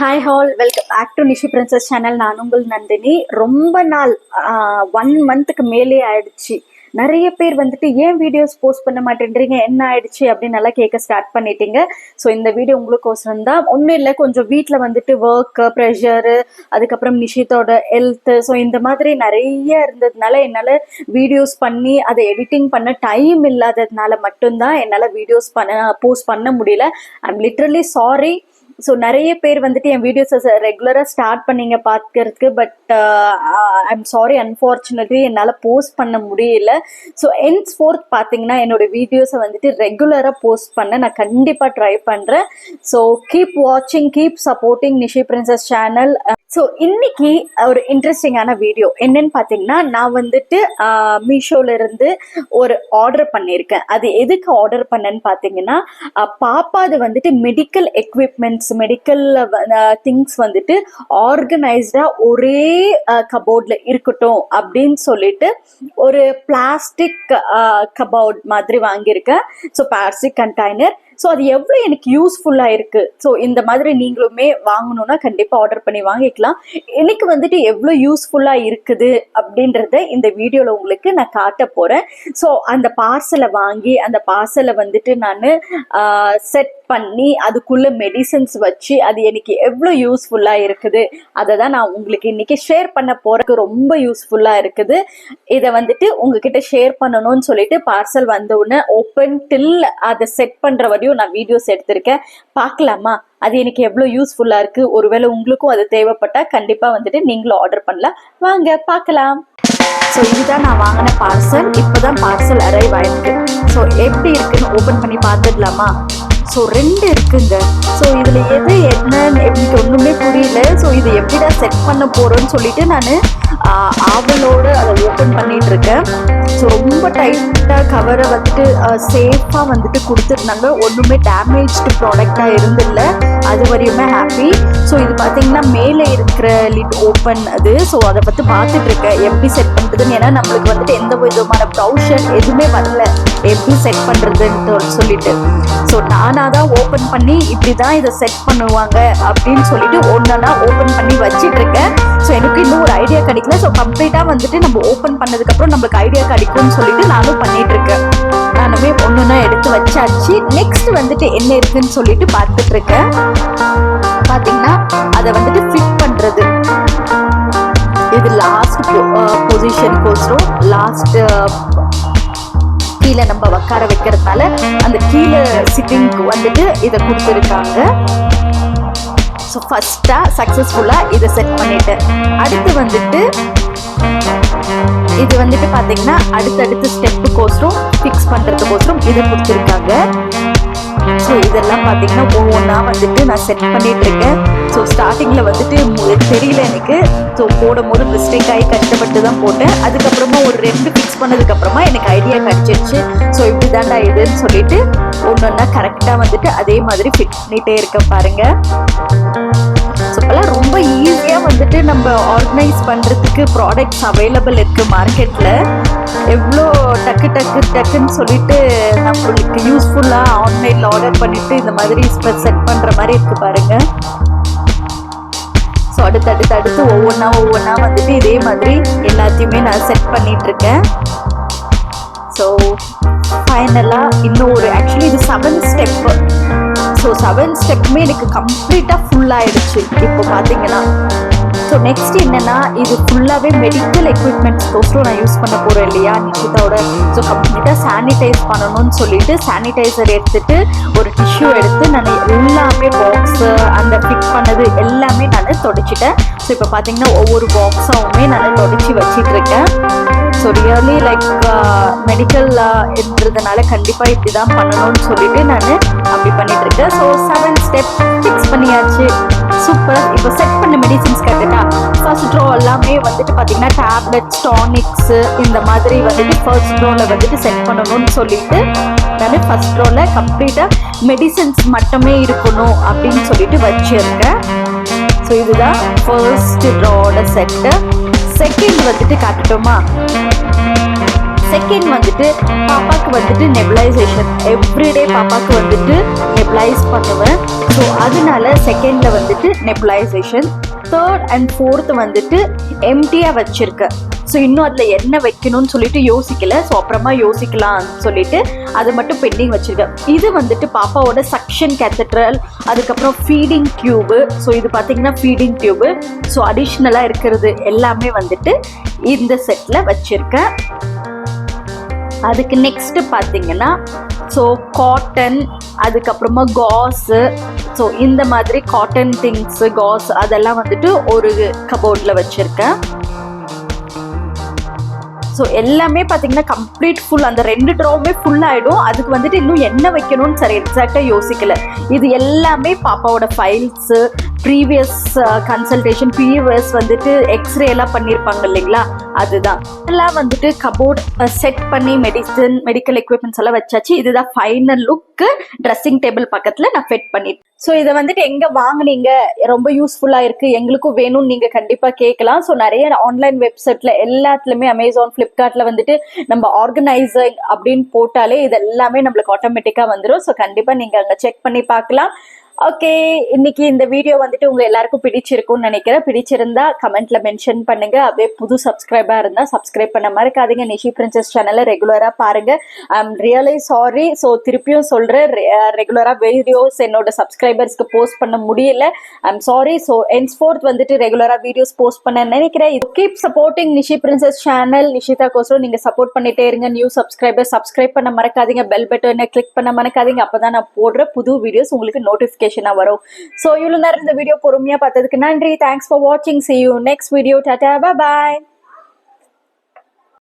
Hi all welcome back to Nishi princess channel நான் உங்கள் நந்தினி. ரொம்ப நாள் ஒன் மந்த்துக்கு மேலே ஆயிடுச்சு. நிறைய பேர் வந்துட்டு ஏன் வீடியோஸ் போஸ்ட் பண்ண மாட்டேன்றீங்க? என்ன ஆயிடுச்சு? அப்படின்னு நல்லா கேட்க ஸ்டார்ட் பண்ணிட்டீங்க. ஸோ இந்த வீடியோ உங்களுக்கோசரம் தான். ஒன்றும் இல்லை கொஞ்சம் வீட்டில் வந்துட்டு ஒர்க்கு ப்ரெஷரு அதுக்கப்புறம் நிஷித்தோட ஹெல்த்து ஸோ இந்த மாதிரி நிறைய இருந்ததுனால என்னால் வீடியோஸ் பண்ணி அதை எடிட்டிங் பண்ண டைம் இல்லாததுனால மட்டும்தான் என்னால் வீடியோஸ் பண்ண போஸ்ட் பண்ண முடியல. ஐம் லிட்ரலி சாரி ஸோ நிறைய பேர் வந்துட்டு என் வீடியோஸை ரெகுலராக ஸ்டார்ட் பண்ணீங்க பார்க்கறதுக்கு but I am sorry unfortunately என்னால் போஸ்ட் பண்ண முடியல. ஸோ என்ஸ் ஃபோர்த் பார்த்தீங்கன்னா என்னோட வீடியோஸை வந்துட்டு ரெகுலராக போஸ்ட் பண்ண நான் கண்டிப்பாக ட்ரை பண்ணுறேன் ஸோ கீப் வாட்சிங் keep supporting Nishi princess channel so இன்னைக்கு ஒரு இன்ட்ரெஸ்டிங்கான வீடியோ என்னன்னு பார்த்தீங்கன்னா நான் வந்துட்டு மீஷோல இருந்து ஒரு ஆர்டர் பண்ணியிருக்கேன் அது எதுக்கு ஆர்டர் பண்ணேன்னு பார்த்தீங்கன்னா ஆஹ் பாப்பாது வந்துட்டு மெடிக்கல் எக்யூப்மெண்ட்ஸ் மெடிக்கல் திங்ஸ் வந்துட்டு ஆர்கனைஸ்டாக ஒரே கபோர்டில் இருக்கட்டும் அப்படின்னு சொல்லிட்டு ஒரு பிளாஸ்டிக் கபோர்ட் மாதிரி வாங்கியிருக்கேன். ஸோ பிளாஸ்டிக் கண்டெய்னர் ஸோ அது எவ்வளோ எனக்கு யூஸ்ஃபுல்லாக இருக்குது ஸோ இந்த மாதிரி நீங்களுமே வாங்கணும்னா கண்டிப்பாக ஆர்டர் பண்ணி வாங்கிக்கலாம். எனக்கு வந்துட்டு எவ்வளோ யூஸ்ஃபுல்லாக இருக்குது அப்படின்றத இந்த வீடியோவில் உங்களுக்கு நான் காட்ட போகிறேன் ஸோ அந்த பார்சலை வாங்கி அந்த பார்சலை வந்துட்டு நான் செட் பண்ணி அதுக்குள்ளே மெடிசன்ஸ் வச்சு அது எனக்கு எவ்வளோ யூஸ்ஃபுல்லாக இருக்குது அதை தான் நான் உங்களுக்கு இன்னைக்கு ஷேர் பண்ண போகிறதுக்கு ரொம்ப யூஸ்ஃபுல்லாக இருக்குது. இதை வந்துட்டு உங்ககிட்ட ஷேர் பண்ணணும்னு சொல்லிட்டு பார்சல் வந்த உடனே ஓப்பன் டில் அதை செட் பண்ணுற வரையும் நான் வீடியோஸ் எடுத்திருக்கேன். பார்க்கலாமா? அது எனக்கு எவ்வளோ யூஸ்ஃபுல்லாக இருக்குது ஒருவேளை உங்களுக்கும் அது தேவைப்பட்டால் கண்டிப்பாக வந்துட்டு நீங்களும் ஆர்டர் பண்ணலாம் வாங்க பார்க்கலாம். ஸோ இதுதான் நான் வாங்கின பார்சல் இப்போதான் பார்சல் அரைவ் ஆயிருக்கு. ஸோ எப்படி இருக்குன்னு ஓப்பன் பண்ணி பார்த்துடலாமா ஸோ ரெண்டு இருக்குங்க. ஸோ இதில் எது என்னன்னு எனக்கு ஒன்றுமே புரியல. ஸோ இது எப்படிடா செட் பண்ண போகிறோன்னு சொல்லிட்டு நான் ஆவலோடு அதை ஓப்பன் பண்ணிட்டு இருக்கேன் ஸோ ரொம்ப டைட்டாக கவரை வந்துட்டு சேஃபாக வந்துட்டு கொடுத்துருந்தாங்க. ஒன்றுமே டேமேஜ்டு ப்ராடக்டாக இருந்தில்ல அது வரையுமே ஹாப்பி ஸோ இது பார்த்தீங்கன்னா மேலே இருக்கிற லிட் ஓப்பன் அது. ஸோ அதை பற்றி பார்த்துட்டு இருக்கேன் எப்படி செட் பண்ணுறதுன்னு ஏன்னா நம்மளுக்கு வந்துட்டு விதமான ப்ரௌஷன் எதுவுமே வரல. எப்படி செட் பண்ணுறதுன்னு சொல்லிட்டு. ஸோ நானாக தான் ஓப்பன் பண்ணி இப்படி தான் இதை செட் பண்ணுவாங்க அப்படின்னு சொல்லிட்டு ஒன்றா ஓப்பன் பண்ணி வச்சிட்டு இருக்கேன். ஸோ எனக்கு இன்னும் ஒரு ஐடியா கிடைக்கல. ஸோ கம்ப்ளீட்டாக வந்துட்டு நம்ம ஓப்பன் பண்ணதுக்கப்புறம் நம்மளுக்கு ஐடியா கிடைக்கும்னு சொல்லிட்டு நானும் பண்ணிட்டு இருக்கேன். நானுமே ஒன்று எடுத்து வச்சாச்சு. நெக்ஸ்ட் வந்துட்டு என்ன இருக்குன்னு சொல்லிட்டு பார்த்துட்டு இருக்கேன். பார்த்தீங்கன்னா அதை வந்துட்டு ஃபிட் பண்ணுறது இது லாஸ்ட் பொசிஷனுக்கோசரம் லாஸ்ட் கீழே நம்ம உட்கார வைக்கிறதுனால அந்த கீழே சிட்டிங்க்கு வந்துட்டு இதை கொடுத்துருக்காங்க. ஸோ ஃபஸ்ட்டாக சக்ஸஸ்ஃபுல்லாக இதை செட் பண்ணிட்டேன் அடுத்து வந்துட்டு இது வந்துட்டு பார்த்தீங்கன்னா அடுத்தடுத்து ஸ்டெப்புக்கோசரம் ஃபிக்ஸ் பண்ணுறதுக்கோசரம் இது கொடுத்துருக்காங்க. ஸோ இதெல்லாம் பார்த்தீங்கன்னா ஒவ்வொன்றா வந்துட்டு நான் செட் பண்ணிட்டு இருக்கேன் ஸோ ஸ்டார்டிங்கில் வந்துட்டு தெரியல எனக்கு. ஸோ போடும்போது மிஸ்டேக் ஆகி கஷ்டப்பட்டு தான் போட்டேன். அதுக்கப்புறமா ஒரு ரெண்டு ஃபிக்ஸ் பண்ணதுக்கப்புறமா எனக்கு ஐடியா கிடச்சிருச்சு. ஸோ இப்படி தாண்டா இதுன்னு சொல்லிட்டு ஒன்று ஒன்றா கரெக்டாக வந்துட்டு அதே மாதிரி ஃபிட் பண்ணிகிட்டே இருக்க பாருங்க. ஸோ இப்போல்லாம் வந்துட்டு நம்ம ஆர்கனைஸ் பண்ணுறதுக்கு ப்ராடக்ட்ஸ் அவைலபிள் இருக்குது மார்க்கெட்டில் எவ்வளோ டக்கு டக்கு டக்குன்னு சொல்லிட்டு நம்மளுக்கு யூஸ்ஃபுல்லாக ஆன்லைனில் ஆர்டர் பண்ணிவிட்டு இந்த மாதிரி செட் பண்ணுற மாதிரி இருக்குது பாருங்கள் ஸோ அடுத்து அடுத்து அடுத்து ஒவ்வொன்றா ஒவ்வொன்றா வந்துட்டு இதே மாதிரி எல்லாத்தையுமே நான் செட் பண்ணிகிட்ருக்கேன் இருக்கேன். ஸோ ஃபைனலாக இன்னும் ஒரு ஆக்சுவலி இது செவன் ஸ்டெப்பு ஸோ செவன் ஸ்டெப்புமே எனக்கு கம்ப்ளீட்டாக ஃபுல்லாகிடுச்சு இப்போ பார்த்தீங்கன்னா ஸோ நெக்ஸ்ட் என்னன்னா இது ஃபுல்லாகவே மெடிக்கல் எக்யூப்மெண்ட்ஸ்க்கோசரம் நான் யூஸ் பண்ண போகிறேன் இல்லையா நிஷிதாவோட ஸோ கம்ப்ளீட்டாக சானிடைஸ் பண்ணணும்னு சொல்லிட்டு சானிடைசர் எடுத்துட்டு ஒரு டிஷ்யூ எடுத்து நான் எல்லாமே பாக்ஸு அந்த பிக் பண்ணது எல்லாமே நான் தொடச்சிட்டேன். ஸோ இப்போ பார்த்தீங்கன்னா ஒவ்வொரு பாக்ஸாகவுமே நான் தொடச்சி வச்சிட்ருக்கேன். ஸோ ரியலி லைக் மெடிக்கல் இருந்ததுனால கண்டிப்பாக இப்படி தான் பண்ணணும்னு சொல்லிட்டு நான் அப்படி பண்ணிட்டு இருக்கேன் ஸோ செவன் ஸ்டெப் ஃபிக்ஸ் பண்ணியாச்சு. சூப்பர் இப்போ செட் பண்ண மெடிசின்ஸ் கேட்டுட்டா ஃபர்ஸ்ட் ட்ரோ எல்லாமே வந்துட்டு பார்த்தீங்கன்னா டேப்லெட்ஸ் டானிக்ஸு இந்த மாதிரி வந்துட்டு ஃபர்ஸ்ட் ட்ரோவில் வந்துட்டு செட் பண்ணணும்னு சொல்லிட்டு நான் ஃபர்ஸ்ட் ட்ரோவில் கம்ப்ளீட்டாக மெடிசின்ஸ் மட்டுமே இருக்கணும் அப்படின்னு சொல்லிட்டு வச்சுருக்கேன். ஸோ இதுதான் ஃபர்ஸ்ட் ட்ரோட செட்டு செகண்ட் வந்துட்டு காட்டட்டுமா? செகண்ட் வந்துட்டு பாப்பாக்கு வந்துட்டு நெபுலைசேஷன் எவ்ரிடே பாப்பாக்கு வந்துட்டு நெப்லைஸ் பண்ணுவேன். ஸோ அதனால செகண்டில் வந்துட்டு நெபிளைசேஷன் தேர்ட் அண்ட் ஃபோர்த் வந்துட்டு எம்டியாக வச்சுருக்கேன். ஸோ இன்னும் அதில் என்ன வைக்கணும்னு சொல்லிட்டு யோசிக்கல. ஸோ அப்புறமா யோசிக்கலாம்னு சொல்லிட்டு அதை மட்டும் பெண்டிங் வச்சுருக்கேன். இது வந்துட்டு பாப்பாவோட சக்ஷன் கேத்தட்ரல் அதுக்கப்புறம் ஃபீடிங் டியூபு ஸோ இது பார்த்தீங்கன்னா ஃபீடிங் டியூபு ஸோ அடிஷ்னலாக இருக்கிறது எல்லாமே வந்துட்டு இந்த செட்டில் வச்சுருக்கேன். அதுக்கு நெக்ஸ்ட்டு பார்த்தீங்கன்னா ஸோ காட்டன் அதுக்கப்புறமா காஸு ஸோ இந்த மாதிரி காட்டன் திங்ஸு காஸ் அதெல்லாம் வந்துட்டு ஒரு கபோர்டில் வச்சுருக்கேன். ஸோ எல்லாமே பார்த்தீங்கன்னா கம்ப்ளீட் ஃபுல் அந்த ரெண்டு ட்ராவுமே ஃபுல் ஆகிடும் அதுக்கு வந்துட்டு இன்னும் என்ன வைக்கணும்னு சரி எக்ஸாக்டாக யோசிக்கல. இது எல்லாமே பாப்பாவோட ஃபைல்ஸு ப்ரீவியஸ் கன்சல்டேஷன் ப்ரீவியஸ் வந்துட்டு எக்ஸ்ரே எல்லாம் பண்ணியிருப்பாங்க இல்லைங்களா? அதுதான். எல்லாம் வந்துட்டு கபோர்ட் செட் uh, பண்ணி மெடிசன் மெடிக்கல் எக்யூப்மெண்ட்ஸ் எல்லாம் வச்சாச்சு. இதுதான் ஃபைனல் லுக்கு ட்ரெஸ்ஸிங் டேபிள் பக்கத்தில் நான் ஃபிட் பண்ணிட்டேன். ஸோ இதை வந்துட்டு எங்கே வாங்குனீங்க? ரொம்ப யூஸ்ஃபுல்லாக இருக்குது எங்களுக்கும் வேணும்னு நீங்கள் கண்டிப்பாக கேட்கலாம். ஸோ நிறைய ஆன்லைன் வெப்சைட்டில் எல்லாத்துலேயுமே அமேசான் ஃப்ளிப்கார்ட்டில் வந்துட்டு நம்ம ஆர்கனைசர் அப்படின்னு போட்டாலே இது எல்லாமே நம்மளுக்கு ஆட்டோமேட்டிக்காக வந்துடும் ஸோ கண்டிப்பாக நீங்கள் அங்க செக் பண்ணி பார்க்கலாம். ஓகே இன்னைக்கு இந்த வீடியோ வந்துட்டு உங்க எல்லாருக்கும் பிடிச்சிருக்கும்னு நினைக்கிறேன். பிடிச்சிருந்தா கமெண்ட்ல மென்ஷன் பண்ணுங்க. அப்படியே புது சப்ஸ்கிரைபா இருந்தா சப்ஸ்கிரைப் பண்ண மறக்காதீங்க. நிஷி பிரின்சஸ் சேனலை ரெகுலரா பாருங்க. I am really sorry so திருப்பியும் சொல்றேன். ரெகுலரா வீடியோஸ் uh, என்னோட சப்ஸ்கிரைபர்ஸ்க்கு போஸ்ட் பண்ண முடியல. I am sorry so henceforth வந்துட்டு ரெகுலரா வீடியோஸ் போஸ்ட் பண்ண நினைக்கிறேன். இது keep supporting Nishi princess channel Nishitha கோசரம் நீங்க சப்போர்ட் பண்ணிட்டே இருங்க. நியூ சப்ஸ்கிரைபர் சப்ஸ்கிரைப் பண்ண மறக்காதீங்க. பெல் பட்டனை கிளிக் பண்ண மறக்காதீங்க. அப்பதான் நான் போடுற புது வீடியோஸ் உங்களுக்கு நோட்டிஃபிகேஷனாக வரும். ஸோ இவ்வளோ நேரம் இந்த வீடியோ பொறுமையாக பார்த்ததுக்கு நன்றி. தேங்க்ஸ் ஃபார் வாட்சிங் see you next video tata bye